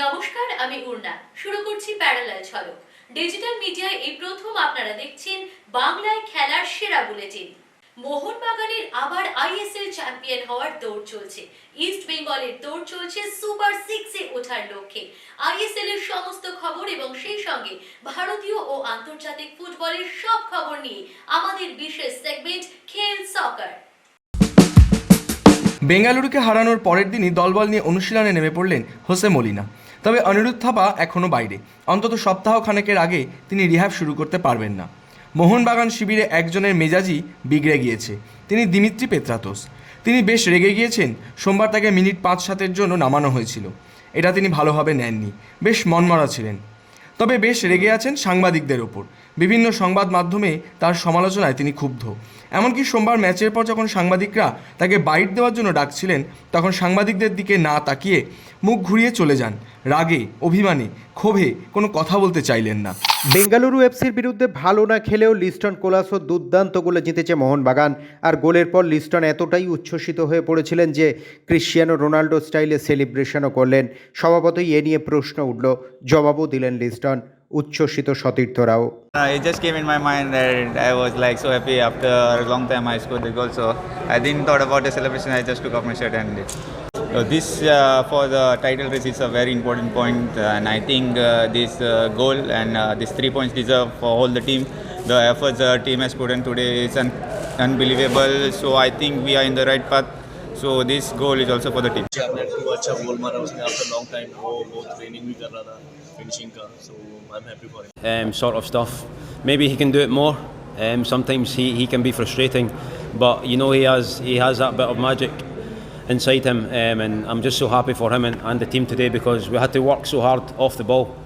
নমস্কার, আমি মোহনবাগানের চ্যাম্পিয়ন হওয়ার দৌড় চলছে। ইস্ট দৌড় চলছে সুপার সিক্সে ওঠার লক্ষ্যে। আইএসএল সমস্ত খবর এবং সেই সঙ্গে ভারতীয় ও আন্তর্জাতিক ফুটবলের সব খবর নিয়ে আমাদের বিশেষ সেগমেন্ট খেল সকার বেঙ্গালুরুকে হারানোর পরের দিনই দলবল নিয়ে অনুশীলনে নেমে পড়লেন হোসে মলিনা। তবে অনিরুদ্ধ থাপা এখনও বাইরে। অন্তত সপ্তাহ খানেকের আগে তিনি রিহ্যাব শুরু করতে পারবেন না। মোহনবাগান শিবিরে একজনের মেজাজই বিগড়ে গিয়েছে। তিনি দিমিত্রি পেত্রাতোস তিনি বেশ রেগে গিয়েছেন। সোমবার তাকে মিনিট পাঁচ সাতের জন্য নামানো হয়েছিল। এটা তিনি ভালোভাবে নেননি। বেশ মনমরা ছিলেন। তবে বেশ রেগে আছেন সাংবাদিকদের ওপর। বিভিন্ন সংবাদ মাধ্যমে তার সমালোচনায় তিনি ক্ষুব্ধ। এমনকি সোমবার ম্যাচের পর যখন সাংবাদিকরা তাকে বাইট দেওয়ার জন্য ডাকছিলেন, তখন সাংবাদিকদের দিকে না তাকিয়ে মুখ ঘুরিয়ে চলে যান। রাগে, অভিমানে, ক্ষোভে কোনো কথা বলতে চাইলেন না। বেঙ্গালুরু এফসির বিরুদ্ধে ভালো না খেলেও লিস্টন কোলাসো দুর্দান্ত গোলে জিতেছে মোহনবাগান। আর গোলের পর লিস্টন এতটাই উচ্ছ্বসিত হয়ে পড়েছিলেন যে ক্রিশ্চিয়ানো রোনাল্ডো স্টাইলে সেলিব্রেশনও করলেন। স্বভাবতই এ নিয়ে প্রশ্ন উঠল, জবাবও দিলেন লিস্টন। উচ্ছ্বসিত সতীর্থরাও Uh, it just came in my mind and I was like so happy after a long time I scored the goal. So I didn't thought about the celebration. I just took off my shirt and did. So this uh, for the title race is a very important point, uh, and I think uh, this uh, goal and uh, these three points deserve for all the team. The efforts the team has put in today is un- unbelievable. So I think we are in the right path. So this goal is also for the team. आपने to अच्छा goal मारा उसने after long time वो बहुत training भी कर रहा था फिनिशिंग का सो I'm. Um, sort of stuff. Maybe he can do it more. Um, sometimes he, he can be frustrating, but you know he has he has that bit of magic inside him, um, and I'm just so happy for him and, and, the team today because we had to work so hard off the ball,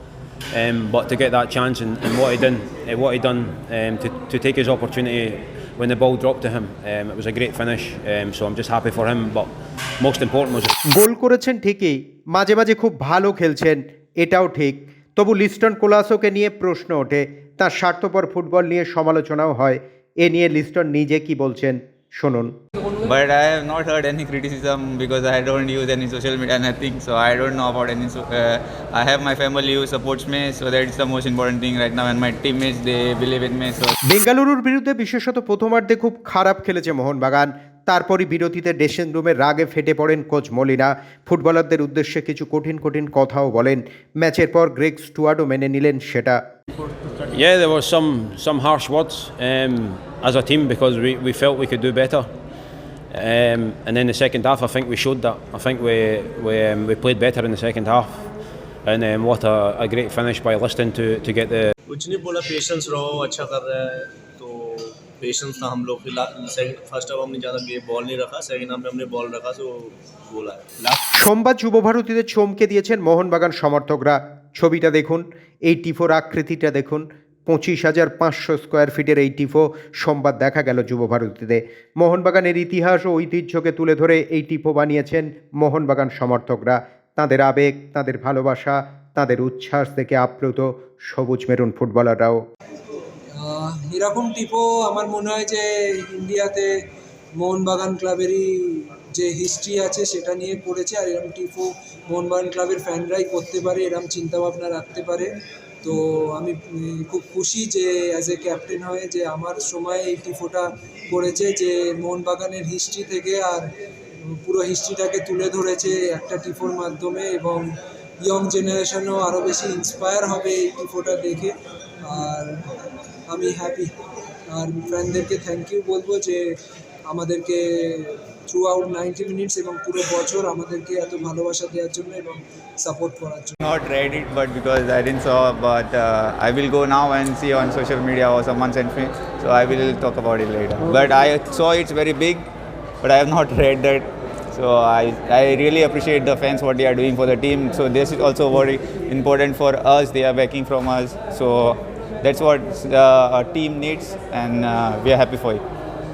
um, but to get that chance and, and what he done, uh, what he done um, to, to take his opportunity when the ball dropped to him, um, it was a great finish. Um, so I'm just happy for him, but most important was. Goal করেছেন ঠিকই মাঝে মাঝে খুব ভালো খেলছেন এটাও ঠিক তবু লিস্টন কোলাসোকে নিয়ে প্রশ্ন ওঠে। তার স্বার্থপর ফুটবল নিয়ে সমালোচনাও হয়। এ নিয়ে লিস্টন নিজে কি বলছেন? শুনুন। But I have not heard any criticism because I don't use any social media and thing so I dot know about any I have my family you supports me so that is the most important thing right now and my team is they believe in me so বেঙ্গালুরুর বিরুদ্ধে বিশেষত প্রথমার্ধে খুব খারাপ খেলেছে মোহনবাগান। তারপরই বিরতিতে dressing রুমে রাগে ফেটে পড়েন কোচ মলিনা ফুটবলারদের উদ্দেশ্যে কিছু কঠিন কঠিন কথাও বলেন ম্যাচের পর গ্রেগ স্টুয়ার্ডও মেনে নিলেন সেটা Yeah, there was some some harsh words um, as a team because we, we felt we could do better. Um, and then the second half, I think we showed that. I think we we, um, we played better in the second half. And um, what a, a great finish by Liston to, to get the कुछ नहीं बोला patience रहो अच्छा कर रहा है तो patience था हम लोग फिलहाल सेकंड फर्स्ट हाफ हमने ज़्यादा गे- बॉल नहीं रखा सेकंड हाफ में हमने बॉल रखा तो गोल आया लास्ट সোমবার যুবভারতীতে চমকে দিয়েছেন মোহনবাগান সমর্থকরা ছবিটা দেখুন এই টিফোর আকৃতিটা দেখুন পঁচিশ হাজার পাঁচশো স্কোয়ার ফিটের এই টিফো সোমবার দেখা গেল যুবভারতীতে মোহনবাগানের ইতিহাস ও ঐতিহ্যকে তুলে ধরে এই টিফো বানিয়েছেন মোহনবাগান সমর্থকরা তাদের আবেগ তাদের ভালোবাসা তাদের উচ্ছ্বাস দেখে আপ্লুত সবুজ মেরুন ফুটবলাররাও আহ, এরকম টিপো আমার মনে হয় যে ইন্ডিয়াতে মোহনবাগান ক্লাবেরই যে হিস্ট্রি আছে সেটা নিয়ে করেছে আর এরকম টিপো মোহনবাগান ক্লাবের ফ্যানরাই করতে পারে, এরকম চিন্তাভাবনা রাখতে পারে। তো আমি খুব খুশি যে অ্যাজ এ ক্যাপ্টেন হয়ে যে আমার সময় এই টিফোটা করেছে যে মোহনবাগানের হিস্ট্রি থেকে আর পুরো হিস্ট্রিটাকে তুলে ধরেছে একটা টিফোর মাধ্যমে এবং ইয়ং জেনারেশনও আরও বেশি ইন্সপায়ার হবে এই টিফোটা দেখে। আর আমি হ্যাপি আর ফ্যানদেরকে থ্যাংক ইউ বলব যে আমাদেরকে থ্রু আউট নাইনটি মিনিটস এবং পুরো বছর আমাদেরকে এত ভালোবাসা দেওয়ার জন্য এবং সাপোর্ট করার জন্য not read it, but because I didn't saw, but uh, I will go now and see on social media or someone sent me. So I will talk about it later. But I saw it's very big, but I have not read that. So I, I really appreciate the fans what they are doing for the team. So this is also very important for us. They are backing from us. So that's what uh, our team needs, and uh, we are happy for it.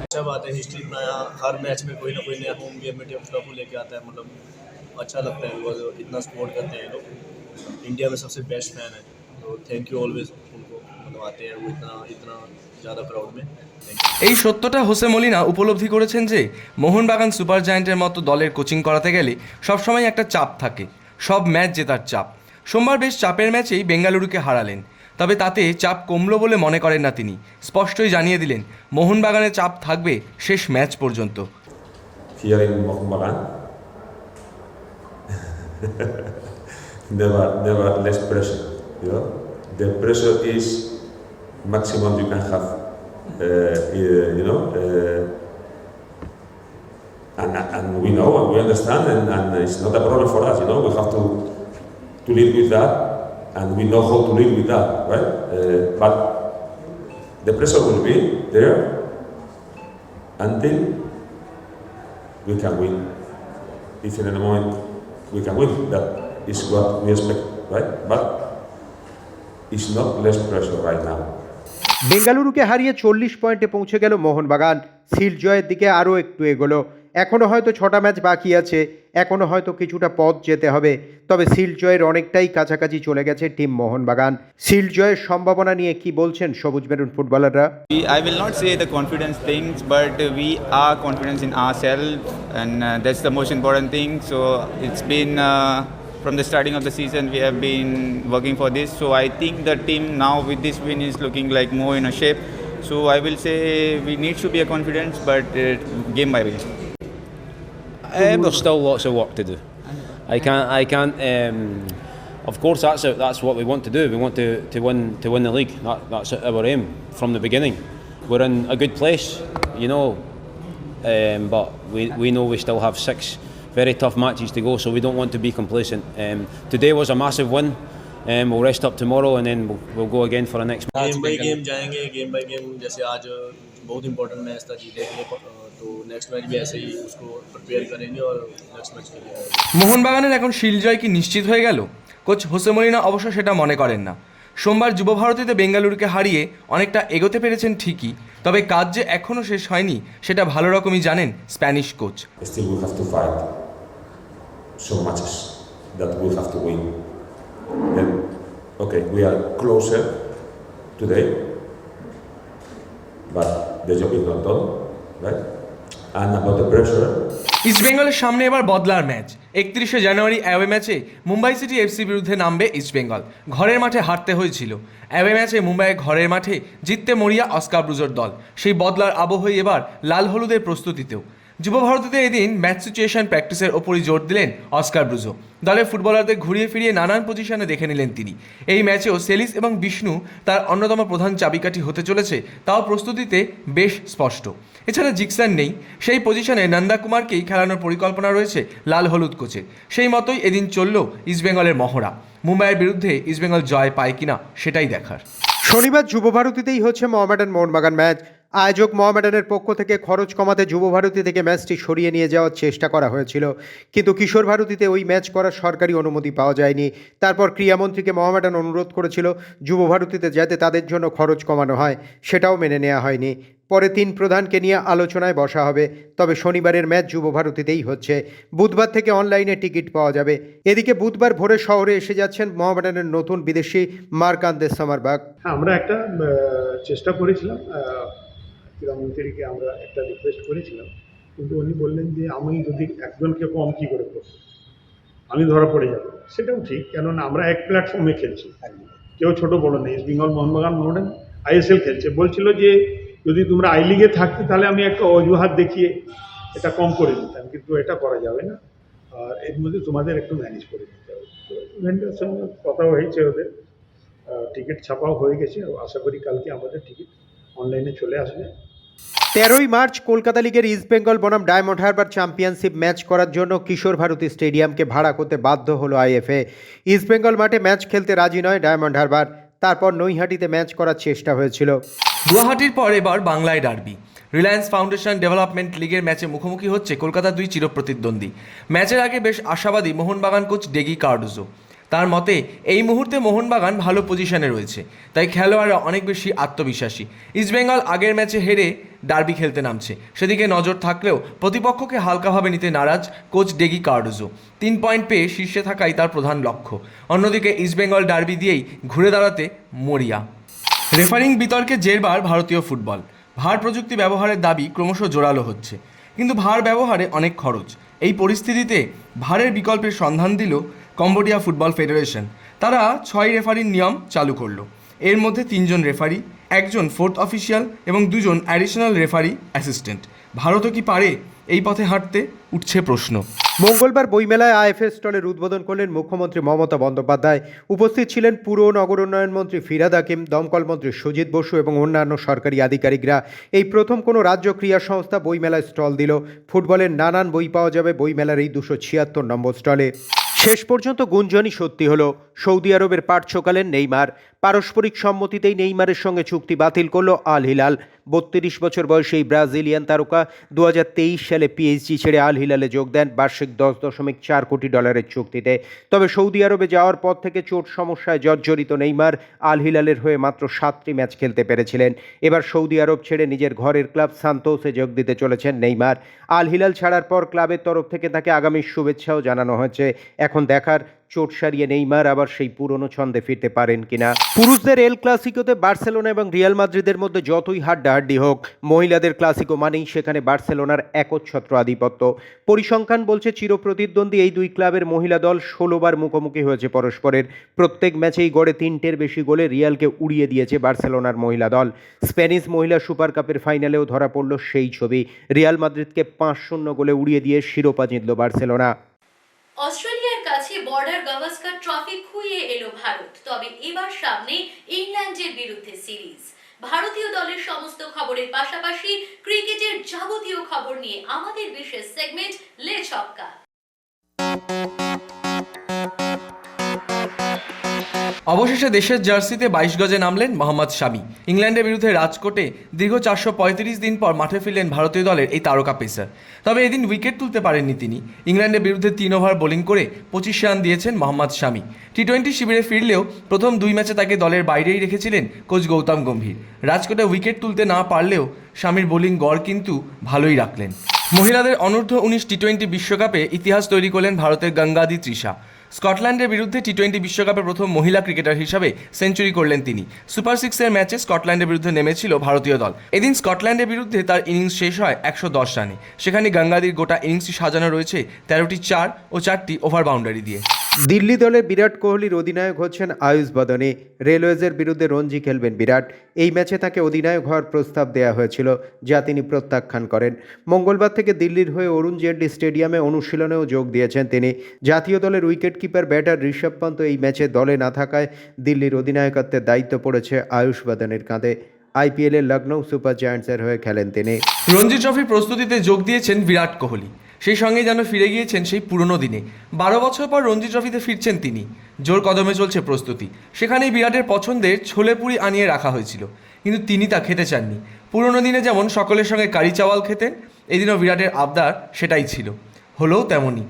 अच्छा बात है history बनाया हर match में कोई ना कोई नया home game में ट्रॉफी लेके आता है मतलब अच्छा लगता है बिकॉज इतना सपोर्ट करते हैं ये लोग इंडिया में सबसे बेस्ट फैन है तो थैंक यू ऑलवेज उनको मतलब आते हैं वो इतना इतना ज़्यादा क्राउड में Thank you. এই সত্যটা হোসে মলিনা উপলব্ধি করেছেন যে মোহনবাগান সুপার জায়ান্টের মতো দলের কোচিং করাতে গেলে সবসময় একটা চাপ থাকে সব ম্যাচ জেতার চাপ সোমবার বেশ চাপের ম্যাচেই বেঙ্গালুরুকে হারালেন তবে তাতে চাপ কমলো বলে মনে করেন না তিনি স্পষ্টই জানিয়ে দিলেন মোহনবাগানের চাপ থাকবে শেষ ম্যাচ পর্যন্ত here never, never less pressure. You know, the pressure is maximum you can have. Uh, you know, uh, and, and we know and we understand, and, and it's not a problem for us. You know, we have to to live with that, and we know how to live with that, right? Uh, but the pressure will be there until we can win. If in any moment we can win, that is what we expect, right? But it's not less pressure right now. বেঙ্গালুরুকে হারিয়ে চল্লিশ পয়েন্টে পৌঁছে গেল Mohun Bagan seal জয়ের দিকে আরও একটু এগোলো এখনও হয়তো ছটা ম্যাচ বাকি আছে এখনও হয়তো কিছুটা পথ যেতে হবে, তবে শিলচয়ের অনেকটাই কাছাকাছি চলে গেছে টিম মোহনবাগান। জয়ের সম্ভাবনা নিয়ে কি বলছেন সবুজ মেরুন ফুটবলাররা? I will not say the confidence things but we are confidence in our self and that's the most important thing so it's been from the starting of the season we have been working for this so I think the team now with this win is looking like more in a shape so I will say we need to be a confidence but game by game Uh, there's still lots of work to do. I can't. I can't. Um, of course, that's it. That's what we want to do. We want to, to win to win the league. That, that's our aim from the beginning. We're in a good place, you know, um, but we, we know we still have six very tough matches to go. So we don't want to be complacent. Um, today was a massive win. Um, we'll rest up tomorrow and then we'll, we'll go again for the next. Game by game जाएंगे game by game जैसे आज बहुत important match था जीते के लिए तो next match भी ऐसे ही उसको प्रिपेयर करेंगे और नेक्स्ट मैच के लिए মোহনবাগানের এখন শিলজয় কি নিশ্চিত হয়ে গেল কোচ হোসে মলিনা অবশ্য সেটা মনে করেন না সোমবার যুব ভারতীতে বেঙ্গালুরুকে হারিয়ে অনেকটা এগোতে পেরেছেন ঠিকই তবে কাজ যে এখনও শেষ হয়নি সেটা ভালো রকমই জানেন Spanish coach Still, we have to fight some matches that we have to win. Then, okay, we are closer today, but the job is not done, right? ইস্টবেঙ্গলের সামনে এবার বদলার ম্যাচ একত্রিশে জানুয়ারি অ্যাওয়ে ম্যাচে মুম্বাই সিটি এফসি বিরুদ্ধে নামবে ইস্টবেঙ্গল ঘরের মাঠে হারতে হয়েছিল। অ্যাওয়ে ম্যাচে মুম্বাইয়ের ঘরের মাঠে জিততে মরিয়া অস্কার ব্রুজোর দল। সেই বদলার আবহই এবার লাল হলুদের প্রস্তুতিতেও। যুব ভারতীতে এদিন ম্যাচ সিচুয়েশন প্র্যাকটিসের ওপরই জোর দিলেন অস্কার ব্রুজো। দলের ফুটবলারদের ঘুরিয়ে ফিরিয়ে নানান পজিশনে দেখে নিলেন তিনি। এই ম্যাচেও সেলিস এবং বিষ্ণু তার অন্যতম প্রধান চাবিকাঠি হতে চলেছে, তাও প্রস্তুতিতে বেশ স্পষ্ট। এছাড়া জিকসান নেই, সেই পজিশনে নন্দা কুমারকেই খেলানোর পরিকল্পনা রয়েছে লাল হলুদ কোচের সেই মতোই এদিন চলল ইস্টবেঙ্গলের মহড়া। মুম্বাইয়ের বিরুদ্ধে ইস্টবেঙ্গল জয় পায় কিনা সেটাই দেখার। শনিবার যুব ভারতীতেই হচ্ছে মোহামেডান মোহনবাগান ম্যাচ। আয়োজক মহামেডানের পক্ষ থেকে খরচ কমাতে যুব ভারতী থেকে ম্যাচটি সরিয়ে নিয়ে যাওয়ার চেষ্টা করা হয়েছিল। কিন্তু কিশোর ভারতীতে ওই ম্যাচ করার সরকারি অনুমতি পাওয়া যায়নি। তারপর ক্রীড়ামন্ত্রীকে মহামেডান অনুরোধ করেছিল যুব ভারতীতে যাতে তাদের জন্য খরচ কমানো হয়। সেটাও মেনে নেওয়া হয়নি। পরে তিন প্রধানকে নিয়ে আলোচনায় বসা হবে। তবে শনিবারের ম্যাচ যুব ভারতীতেই হচ্ছে। বুধবার থেকে অনলাইনে টিকিট পাওয়া যাবে। এদিকে বুধবার ভোরে শহরে এসে যাচ্ছেন মহামেডানের নতুন বিদেশি মার্কান্দেশ সামারবাগ। আমরা একটা চেষ্টা করেছিলাম ক্রীড়ামন্ত্রীকে আমরা একটা রিকোয়েস্ট করেছিলাম কিন্তু উনি বললেন যে আমি যদি একজনকে কম কী করে করব? আমি ধরা পড়ে যাব। সেটাও ঠিক কেননা আমরা এক প্ল্যাটফর্মে খেলছি। কেউ ছোট বড় নেই ইস্ট বেঙ্গল মোহনবাগান মোহন আইএসএল খেলছে। বলছিল যে যদি তোমরা আই লিগে থাকতে তাহলে আমি একটা অজুহাত দেখিয়ে এটা কম করে দিতাম কিন্তু এটা করা যাবে না। আর এর মধ্যে তোমাদের একটু ম্যানেজ করে দিতে হবে। তো ইভেন্টের সঙ্গে কথাও হয়েছে ওদের। টিকিট ছাপাও হয়ে গেছে। আশা করি কালকে আমাদের টিকিট অনলাইনে চলে আসবে। তেরোই মার্চ কলকাতা লিগের ইস্টবেঙ্গল বনাম ডায়মন্ড হারবার চ্যাম্পিয়নশিপ ম্যাচ করার জন্য কিশোর ভারতী স্টেডিয়ামকে ভাড়া করতে বাধ্য হলো আইএফএ। ইস্টবেঙ্গল মাঠে ম্যাচ খেলতে রাজি নয় ডায়মন্ড হারবার। তারপর নৈহাটিতে ম্যাচ করার চেষ্টা হয়েছিল। গুয়াহাটির পর এবার বাংলায় ডার্বি। রিলায়েন্স ফাউন্ডেশন ডেভেলপমেন্ট লিগের ম্যাচে মুখোমুখি হচ্ছে কলকাতার দুই চিরপ্রতিদ্বন্দ্বী। ম্যাচের আগে বেশ আশাবাদী মোহনবাগান কোচ ডেগি কার্ডোজো। তার মতে, এই মুহূর্তে মোহনবাগান ভালো পজিশনে রয়েছে। তাই খেলোয়াড়রা অনেক বেশি আত্মবিশ্বাসী। ইস্টবেঙ্গল আগের ম্যাচে হেরে ডার্বি খেলতে নামছে। সেদিকে নজর থাকলেও প্রতিপক্ষকে হালকাভাবে নিতে নারাজ কোচ ডেগি কার্ডোজো তিন পয়েন্ট পেয়ে শীর্ষে থাকাই তার প্রধান লক্ষ্য। অন্যদিকে ইস্টবেঙ্গল ডার্বি দিয়েই ঘুরে দাঁড়াতে মরিয়া। রেফারিং বিতর্কে জেরবার ভারতীয় ফুটবল ভার প্রযুক্তি ব্যবহারের দাবি ক্রমশ জোরালো হচ্ছে। কিন্তু ভার ব্যবহারে অনেক খরচ। এই পরিস্থিতিতে ভারের বিকল্পের সন্ধান দিল কম্বোডিয়া ফুটবল ফেডারেশন। তারা ছয় রেফারির নিয়ম চালু করল। এর মধ্যে তিনজন রেফারি, একজন ফোর্থ অফিসিয়াল এবং দুজন অ্যাডিশনাল রেফারি অ্যাসিস্ট্যান্ট। ভারতও কি পারে এই পথে হাঁটতে? উঠছে প্রশ্ন। মঙ্গলবার বইমেলায় আইএফএ স্টলের উদ্বোধন করলেন মুখ্যমন্ত্রী মমতা বন্দ্যোপাধ্যায়। উপস্থিত ছিলেন পুর নগর উন্নয়ন মন্ত্রী ফিরাদ হাকিম, দমকল মন্ত্রী সুজিত বসু এবং অন্যান্য সরকারি আধিকারিকরা। এই প্রথম কোনো রাজ্য ক্রীড়া সংস্থা বইমেলায় স্টল দিল। ফুটবলের নানান বই পাওয়া যাবে বইমেলার এই দুশো ছিয়াত্তর নম্বর স্টলে। শেষ পর্যন্ত গুঞ্জনই সত্যি হলো সৌদি আরবের পাঠ ছোকালেন নেইমার। পারস্পরিক সম্মতিতেই নেইমারের সঙ্গে চুক্তি বাতিল করল আল হিলাল বত্রিশ বছর বয়সী এই ব্রাজিলিয়ান তারকা দু হাজার তেইশ সালে পিএইচডি ছেড়ে আল হিলালে যোগ দেন, বার্ষিক দশ দশমিক চার কোটি ডলারের চুক্তিতে। তবে সৌদি আরবে যাওয়ার পর থেকে চোট সমস্যায় জর্জরিত নেইমার আল হিলালের হয়ে মাত্র সাতটি ম্যাচ খেলতে পেরেছিলেন। এবার সৌদি আরব ছেড়ে নিজের ঘরের ক্লাব সান্তোসে যোগ দিতে চলেছেন নেইমার। আল হিলাল ছাড়ার পর ক্লাবের তরফ থেকে তাকে আগামী শুভেচ্ছাও জানানো হয়েছে। এখন দেখার চোট সারিয়ে নেইমার আবার সেই পুরনো ছন্দে ফিরতে পারেন কিনা? পুরুষদের এল ক্লাসিকোতে বার্সেলোনা এবং রিয়াল মাদ্রিদের মধ্যে যতই হাড্ডাহাড্ডি হোক, মহিলাদের ক্লাসিকো মানেই সেখানে বার্সেলোনার একচ্ছত্র আধিপত্য। পরিসংখ্যান বলছে, চিরপ্রতিদ্বন্দ্বী এই দুই ক্লাবের মহিলা দল ষোলোবার মুখোমুখি হয়েছে পরস্পরের। প্রত্যেক ম্যাচেই গড়ে তিনটের বেশি গোলে রিয়ালকে উড়িয়ে দিয়েছে বার্সেলোনার মহিলা দল। স্প্যানিশ মহিলা সুপার কাপের ফাইনালেও ধরা পড়ল সেই ছবি। রিয়াল মাদ্রিদকে পাঁচ শূন্য গোলে উড়িয়ে দিয়ে শিরোপা জিতল বার্সেলোনা। অস্ট্রেলিয়ার কাছে বর্ডার গাভাস্কার ট্রফি খুইয়ে এলো ভারত, তবে এবার সামনে ইংল্যান্ডের বিরুদ্ধে সিরিজ। ভারতীয় দলের সমস্ত খবরের পাশাপাশি ক্রিকেটের যাবতীয় খবর নিয়ে আমাদের বিশেষ সেগমেন্ট লে ছক্কা। অবশেষে দেশের জার্সিতে বাইশ গজে নামলেন মোহাম্মদ শামি। ইংল্যান্ডের বিরুদ্ধে রাজকোটে দীর্ঘ চারশো পঁয়ত্রিশ দিন পর মাঠে ফিরলেন ভারতীয় দলের এই তারকা পেসার। তবে এদিন উইকেট তুলতে পারেননি তিনি। ইংল্যান্ডের বিরুদ্ধে তিন ওভার বোলিং করে পঁচিশ রান দিয়েছেন মোহাম্মদ শামি। টি টোয়েন্টি শিবিরে ফিরলেও প্রথম দুই ম্যাচে তাকে দলের বাইরেই রেখেছিলেন কোচ গৌতম গম্ভীর। রাজকোটে উইকেট তুলতে না পারলেও স্বামীর বোলিং গড় কিন্তু ভালোই রাখলেন। মহিলাদের অনূর্ধ্ব উনিশ টি টোয়েন্টি বিশ্বকাপে ইতিহাস তৈরি করলেন ভারতের গঙ্গাদি তৃষা স্কটল্যান্ডের বিরুদ্ধে টি টোয়েন্টি বিশ্বকাপের প্রথম মহিলা ক্রিকেটার হিসাবে সেঞ্চুরি করলেন তিনি। সুপার সিক্সের ম্যাচে স্কটল্যান্ডের বিরুদ্ধে নেমেছিল ভারতীয় দল। এদিন স্কটল্যান্ডের বিরুদ্ধে তার ইনিংস শেষ হয় একশো দশ রানে। সেখানে গঙ্গাদির গোটা ইনিংসটি সাজানো রয়েছে তেরোটি চার ও চারটি ওভার বাউন্ডারি দিয়ে। দিল্লি দলের বিরাট কোহলির অধিনায়ক হচ্ছেন আয়ুষ বদনে। রেলওয়েজের বিরুদ্ধে রঞ্জি খেলবেন বিরাট। এই ম্যাচে তাকে অধিনায়ক হওয়ার প্রস্তাব দেওয়া হয়েছিল, যা তিনি প্রত্যাখ্যান করেন। মঙ্গলবার থেকে দিল্লির হয়ে অরুণ জেটলি স্টেডিয়ামে অনুশীলনেও যোগ দিয়েছেন তিনি। জাতীয় দলের wicket keeper batter Rishabh Pant এই ম্যাচে দলে না থাকায় দিল্লির অধিনায়কত্বের দায়িত্ব পড়েছে আয়ুষ বদনের কাঁধে। আইপিএলের লখনৌ সুপার জায়ান্টসের হয়ে খেলেন তিনি। রঞ্জি ট্রফির প্রস্তুতিতে যোগ দিয়েছেন বিরাট কোহলি। সেই সঙ্গে যেন ফিরে গিয়েছেন সেই পুরনো দিনে। বারো বছর পর রঞ্জি ট্রফিতে ফিরছেন তিনি। জোর কদমে চলছে প্রস্তুতি। সেখানেই বিরাটের পছন্দের ছোলে পুরি আনিয়ে রাখা হয়েছিল। কিন্তু তিনি তা খেতে চাননি। পুরনো দিনে যেমন সকলের সঙ্গে কারি চাওয়াল খেতেন, এদিনও বিরাটের আবদার সেটাই ছিল। হলেও তেমনই।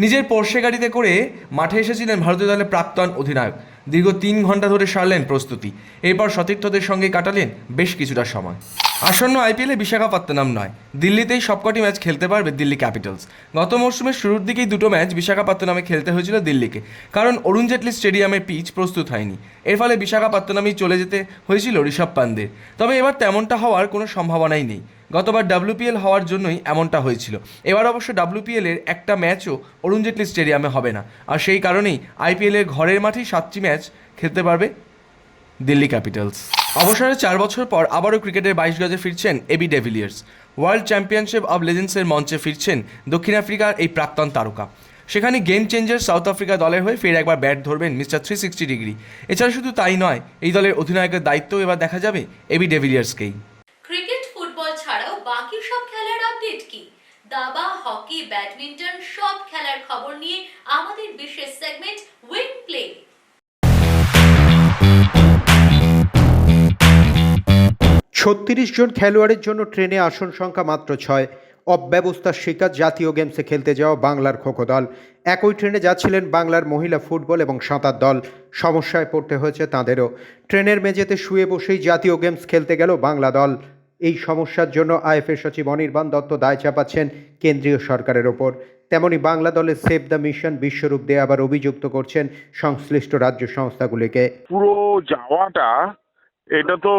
নিজের পোর্শে গাড়িতে করে মাঠে এসেছিলেন ভারতীয় দলের প্রাক্তন অধিনায়ক। দীর্ঘ তিন ঘণ্টা ধরে সারলেন প্রস্তুতি। এরপর সতীর্থদের সঙ্গে কাটালেন বেশ কিছুটা সময়। আসন্ন আইপিএলে বিশাখাপত্তনম নয়। দিল্লিতেই সবকটি ম্যাচ খেলতে পারবে দিল্লি ক্যাপিটালস। গত মরশুমের শুরুর দিকেই দুটো ম্যাচ বিশাখাপত্তনমে খেলতে হয়েছিল দিল্লিকে। কারণ অরুণ জেটলি স্টেডিয়ামের পিচ প্রস্তুত হয়নি। এর ফলে বিশাখাপত্তনমেই চলে যেতে হয়েছিল ঋষভ পান্দের তবে এবার তেমনটা হওয়ার কোনো সম্ভাবনাই নেই। গতবার ডাব্লিউপিএল হওয়ার জন্যই এমনটা হয়েছিল। এবার অবশ্য ডাব্লিউপিএল এর একটা ম্যাচও অরুণ জেটলি স্টেডিয়ামে হবে না। আর সেই কারণেই আইপিএল এর ঘরের মাঠেই সাতটি ম্যাচ খেলতে পারবে দিল্লি ক্যাপিটালস। অবসরে চার বছর পর আবারও ক্রিকেটের বাইশ গজে ফিরছেন AB de Villiers. World championship of লেজেন্ডসের মঞ্চে ফিরছেন দক্ষিণ আফ্রিকার এই প্রাক্তন তারকা। সেখানে গেম চেঞ্জার সাউথ আফ্রিকা দলের হয়ে ফের একবার ব্যাট ধরবেন মিস্টার থ্রি সিক্সটি ডিগ্রি। এছাড়া শুধু তাই নয় এই দলের অধিনায়কের দায়িত্ব এবার দেখা যাবে এবি ডেভিলিয়ার্সকেই। ক্রিকেট ফুটবল ছাড়াও বাকি সব খেলার আপডেট কি? দাবা হকি ব্যাডমিন্টন সব খেলার খবর নিয়ে আমাদের বিশেষ সেগমেন্ট উইন প্লে ছত্রিশ জন খেলোয়াড়ের জন্য ট্রেনে আসন সংখ্যা মাত্র ছয়। অব্যবস্থার শিকার জাতীয় গেমসে খেলতে যাওয়া বাংলার খোখো দল। একই ট্রেনে যাচ্ছিলেন বাংলার মহিলা ফুটবল এবং সাঁতার দল। সমস্যায় পড়তে হয়েছে তাঁদেরও। ট্রেনের মেঝেতে শুয়ে বসেই জাতীয় গেমস খেলতে গেল বাংলা দল। এই সমস্যার জন্য আইএফএ সচিব অনির্বাণ দত্ত দায় চাপাচ্ছেন কেন্দ্রীয় সরকারের ওপর। তেমনি বাংলা দলের সেভ দ্য মিশন বিশ্বরূপ দিয়ে আবার অভিযুক্ত করছেন সংশ্লিষ্ট রাজ্য সংস্থাগুলিকে। পুরো যাওয়াটা এটা তো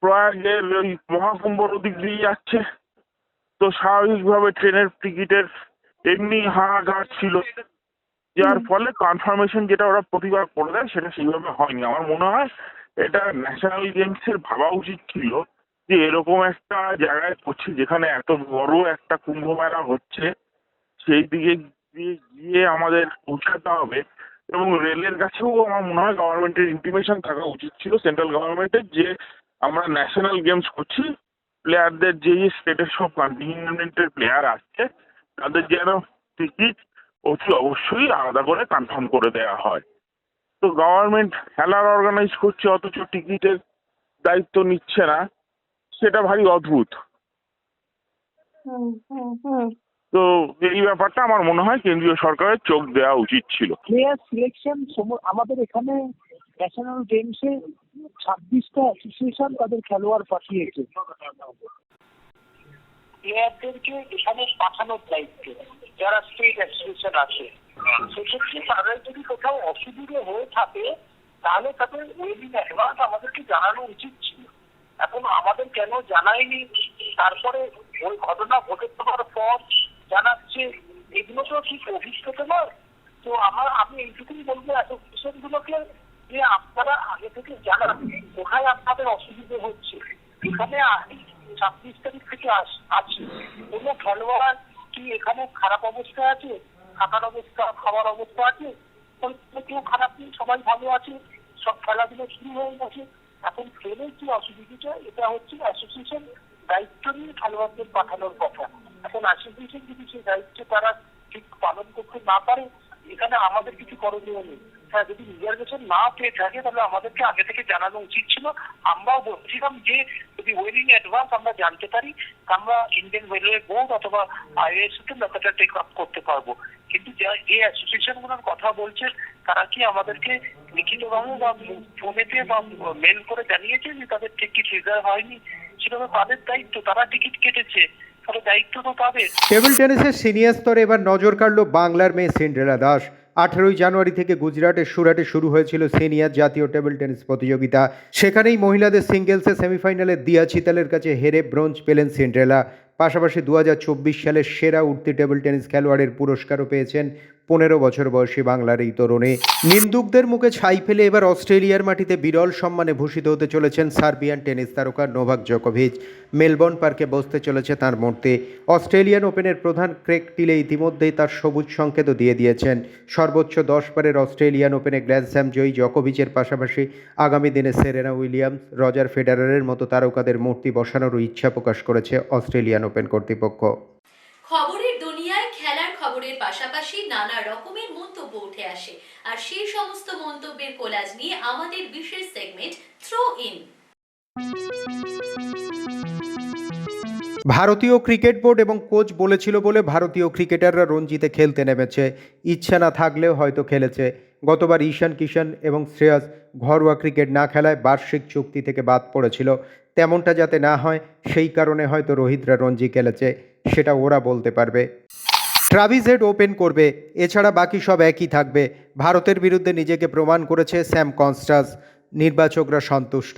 প্রয়াগের ওই মহাকুম্ভর ওদিক দিয়ে যাচ্ছে। তো স্বাভাবিকভাবে ট্রেনের টিকিটের এমনি হাহাকার ছিল। যার ফলে কনফার্মেশন যেটা ওরা প্রতিবার করে দেয় সেটা সেইভাবে হয়নি। আমার মনে হয় এটা ন্যাশনাল গেমসের ভাবা উচিত ছিল যে এরকম একটা জায়গায় করছে যেখানে এত বড় একটা কুম্ভ মেলা হচ্ছে। সেই দিকে দিয়ে গিয়ে আমাদের পৌঁছাতে হবে। এবং রেলের কাছেও আমার মনে হয় গভর্নমেন্টের ইন্টিমেশন থাকা উচিত ছিল সেন্ট্রাল গভর্নমেন্টের যে আমরা ন্যাশনাল গেমস করছি প্লেয়ারদের যে স্টেটের সব কন্টিনেন্টের প্লেয়ার আসছে, তাদের যেন টিকিট অতি অবশ্যই আলাদা করে কনফার্ম করে দেওয়া হয়। তো গভর্নমেন্ট খেলার অর্গানাইজ করছে, অথচ টিকিটের দায়িত্ব নিচ্ছে না, সেটা ভারী অদ্ভুত। হুম হুম হুম। তো এই ব্যাপারটা আমার মনে হয় কেন্দ্রীয় সরকারের চোখ দেওয়া উচিত ছিল। প্লেয়ার সিলেকশন আমাদের এখানে ন্যাশনাল গেমসে ছাব্বিশটা অ্যাসোসিয়েশন তাদের খেলোয়াড় পাঠিয়েছে। প্লেয়ারদেরকে এখানে পাঠানোর দায়িত্ব যারা স্টেট অ্যাসোসিয়েশন আছে সেক্ষেত্রে তাদের যদি কোথাও অসুবিধে হয়ে থাকে তাহলে তাদের ওয়েডিং অ্যাডভান্স আমাদেরকে জানানো উচিত ছিল। এখন আমাদের কেন জানায়নি? তারপরে ওই ঘটনা ঘটে যাওয়ার পর জানাচ্ছে, এগুলো তো ঠিক অভিজ্ঞতা নয়। তো আমার আমি এইটুকুই বলব অ্যাসোসিয়েশন গুলোকে যে আপনারা আগে থেকে জানান, কোথায় আপনাদের অসুবিধে হচ্ছে। এখানে ছাব্বিশ তারিখ থেকে আছি। কোনো খেলোয়াড় কি এখানে খারাপ অবস্থায় আছে? থাকার অবস্থা, খাওয়ার অবস্থা আছে? কেউ খারাপ নেই? সবাই ভালো আছে? সব খেলাধুলো শুরু হয়ে গেছে। এখন ট্রেনের যে অসুবিধাটা? এটা হচ্ছে অ্যাসোসিয়েশন দায়িত্ব নিয়ে খেলোয়াড়দের পাঠানোর কথা এখন অ্যাসোসিয়েশন যদি সেই দায়িত্ব তারা ঠিক পালন করতে না পারে এখানে আমাদের কিছু করণীয় নেই হ্যাঁ যদি রিজার্ভেশন না পেয়ে থাকে, তাহলে আমাদেরকে আগে থেকে জানানো উচিত ছিল। আমরাও বলছিলাম যে, যদি ওয়েলিং অ্যাডভান্স আমরা জানতে পারি আমরা ইন্ডিয়ান রেলওয়ে বোর্ড অথবা আইএস তে ব্যাপারটা টেক আপ করতে পারব। কিন্তু যা- যে অ্যাসোসিয়েশনগুলোর কথা বলছেন, তারা কি আমাদেরকে লিখিতভাবে বা ফোনেতে বা মেল করে জানিয়েছে যে তাদের টিকিট রিজার্ভ হয়নি? সেভাবে তাদের দায়িত্ব, তারা টিকিট কেটেছে দায়িত্ব তো তাদের। টেবিল টেনিসের সিনিয়র স্তরে এবার নজর কাড়ল বাংলার মেয়ে সিন্ড্রেলা দাস। আঠেরোই জানুয়ারি থেকে গুজরাটের সুরাটে শুরু হয়েছিল সিনিয়র জাতীয় টেবিল টেনিস প্রতিযোগিতা। সেখানেই মহিলাদের সিঙ্গেলসে সেমিফাইনালে দিয়া চিতালের কাছে হেরে ব্রোঞ্জ পেলেন সিন্ড্রেলা। পাশাপাশি দু হাজার চব্বিশ সালের সেরা উঠতি টেবিল টেনিস খেলোয়াড়ের পুরস্কারও পেয়েছেন পনেরো বছর বয়সী বাংলার এই তরুণী। নিন্দুকদের মুখে ছাই ফেলে এবার অস্ট্রেলিয়ার মাটিতে বিরল সম্মানে ভূষিত হতে চলেছেন সার্বিয়ান টেনিস তারকা নোভাক জকোভিচ। মেলবোর্ন পার্কে বসতে চলেছে তার মূর্তি। অস্ট্রেলিয়ান ওপেনের প্রধান ক্রেক টিলে ইতিমধ্যেই তার সবুজ সংকেতও দিয়ে দিয়েছেন। সর্বোচ্চ দশ বারের অস্ট্রেলিয়ান ওপেনে গ্র্যান্ড স্ল্যাম জয়ী জকোভিচের পাশাপাশি আগামী দিনে সেরেনা উইলিয়ামস, রজার ফেডারারের মতো তারকাদের মূর্তি বসানোরও ইচ্ছা প্রকাশ করেছে অস্ট্রেলিয়ান ওপেন কর্তৃপক্ষ। খবরের দুনিয়ায় খেলার খবরের পাশাপাশি নানা রকমের মন্তব্য উঠে আসে আর সেই সমস্ত মন্তব্যের কোলাজ নিয়ে আমাদের বিশেষ সেগমেন্ট থ্রো ইন ভারতীয় ক্রিকেট বোর্ড এবং কোচ বলেছিল বলে ভারতীয় ক্রিকেটাররা রঞ্জিতে খেলতে নেমেছে। ইচ্ছা না থাকলেও হয়তো খেলেছে। গতবার ঈশান কিষান এবং শ্রেয়াস ঘরোয়া ক্রিকেট না খেলায় বার্ষিক চুক্তি থেকে বাদ পড়েছিল। তেমনটা যাতে না হয়, সেই কারণে হয়তো রোহিতরা রঞ্জি খেলেছে, সেটা ওরা বলতে পারবে। ট্রাভিস হেড ওপেন করবে, এছাড়া বাকি সব একই থাকবে। ভারতের বিরুদ্ধে নিজেকে প্রমাণ করেছে স্যাম কনস্টাস, নির্বাচকরা সন্তুষ্ট।